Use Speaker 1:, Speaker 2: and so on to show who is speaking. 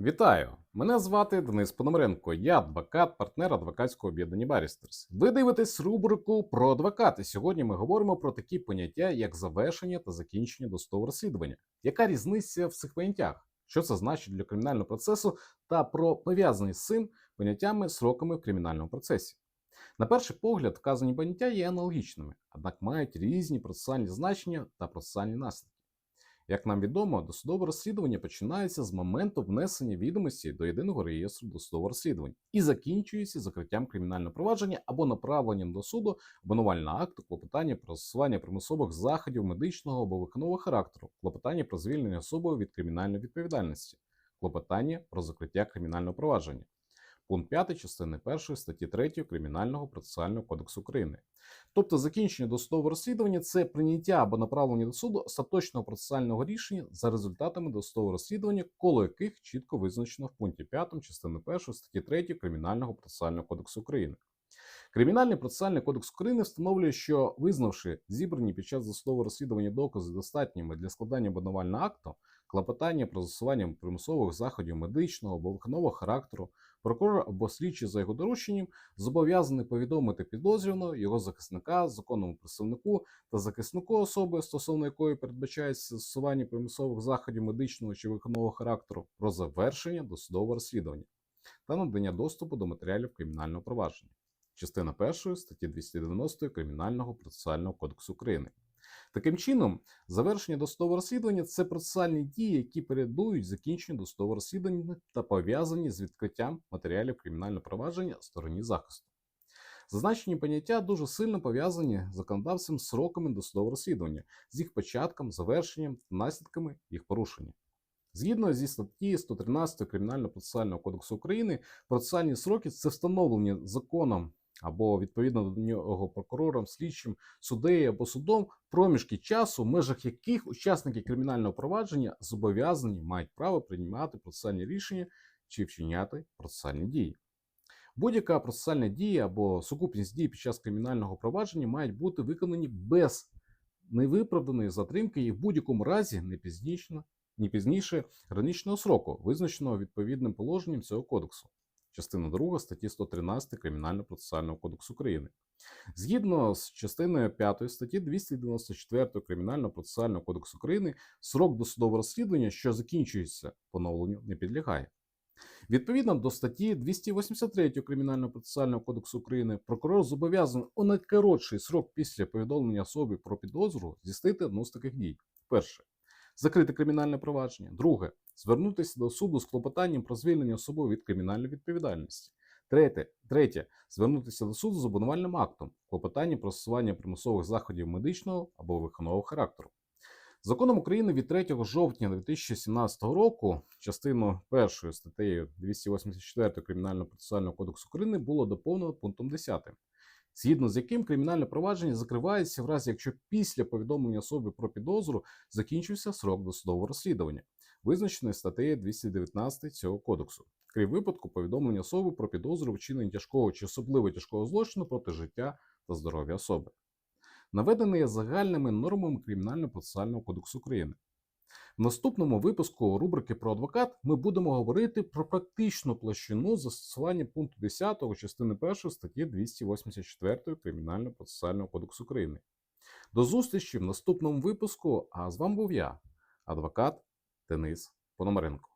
Speaker 1: Вітаю! Мене звати Денис Пономаренко. Я адвокат, партнер адвокатського об'єднання Барістерс. Ви дивитесь рубрику про адвокати. Сьогодні ми говоримо про такі поняття, як завершення та закінчення досудового розслідування. Яка різниця в цих поняттях? Що це значить для кримінального процесу та про пов'язані з цим поняттями сроками в кримінальному процесі? На перший погляд, вказані поняття є аналогічними, однак мають різні процесуальні значення та процесуальні наслідки. Як нам відомо, досудове розслідування починається з моменту внесення відомості до єдиного реєстру досудового розслідування і закінчується закриттям кримінального провадження або направленням до суду обвинувального акту, клопотання про застосування примусових заходів медичного або виконного характеру, клопотання про звільнення особи від кримінальної відповідальності, клопотання про закриття кримінального провадження. Пункт 5 частини 1 статті 3 Кримінального процесуального кодексу України. Тобто закінчення досудового розслідування це прийняття або направлення до суду остаточного процесуального рішення за результатами досудового розслідування, коло яких чітко визначено в пункті 5 частини 1 статті 3 Кримінального процесуального кодексу України. Кримінальний процесуальний кодекс України встановлює, що визнавши зібрані під час досудового розслідування докази достатніми для складання обвинувального акту, клопотання про застосування примусових заходів медичного або виконного характеру, прокурор або слідчий за його дорученням зобов'язаний повідомити підозрюваного, його захисника, законному представнику та захиснику особи, стосовно якої передбачається застосування примусових заходів медичного чи виконного характеру про завершення досудового розслідування та надання доступу до матеріалів кримінального провадження. Частина 1 статті 290 Кримінального процесуального кодексу України. Таким чином, завершення досудового розслідування це процесуальні дії, які передують закінченню досудового розслідування та пов'язані з відкриттям матеріалів кримінального провадження стороні захисту. Зазначені поняття дуже сильно пов'язані з законодавцем сроками досудового розслідування, з їх початком, завершенням та наслідками їх порушення. Згідно зі статті 113 Кримінального процесуального кодексу України, процесуальні сроки це встановлені законом або відповідно до нього прокурором, слідчим, суддею або судом проміжки часу, в межах яких учасники кримінального провадження зобов'язані мають право приймати процесуальні рішення чи вчиняти процесуальні дії. Будь-яка процесуальна дія або сукупність дій під час кримінального провадження мають бути виконані без невиправданої затримки і в будь-якому разі не пізніше, не пізніше граничного сроку, визначеного відповідним положенням цього кодексу частина 2 статті 113 Кримінального процесуального кодексу України. Згідно з частиною 5 статті 294 Кримінального процесуального кодексу України, срок досудового розслідування, що закінчується поновленню, не підлягає. Відповідно до статті 283 Кримінального процесуального кодексу України, прокурор зобов'язаний у найкоротший срок після повідомлення особи про підозру здійснити одну з таких дій. Перше закрити кримінальне провадження. Друге звернутися до суду з клопотанням про звільнення особи від кримінальної відповідальності. Третє, третє звернутися до суду з обвинувальним актом, клопотанням про застосування примусових заходів медичного або виконного характеру. Законом України від 3 жовтня 2017 року, частину 1 статтею 284 Кримінального процесуального кодексу України було доповнено пунктом 10 згідно з яким кримінальне провадження закривається в разі, якщо після повідомлення особи про підозру закінчився срок досудового розслідування, визначений статтею 219 цього кодексу, крім випадку повідомлення особи про підозру вчинення тяжкого чи особливо тяжкого злочину проти життя та здоров'я особи. Наведений є загальними нормами Кримінально-процесуального кодексу України. В наступному випуску рубрики про адвокат ми будемо говорити про практичну площину застосування пункту 10 частини 1 статті 284 Кримінального процесуального кодексу України. До зустрічі в наступному випуску. А з вами був я, адвокат Денис Пономаренко.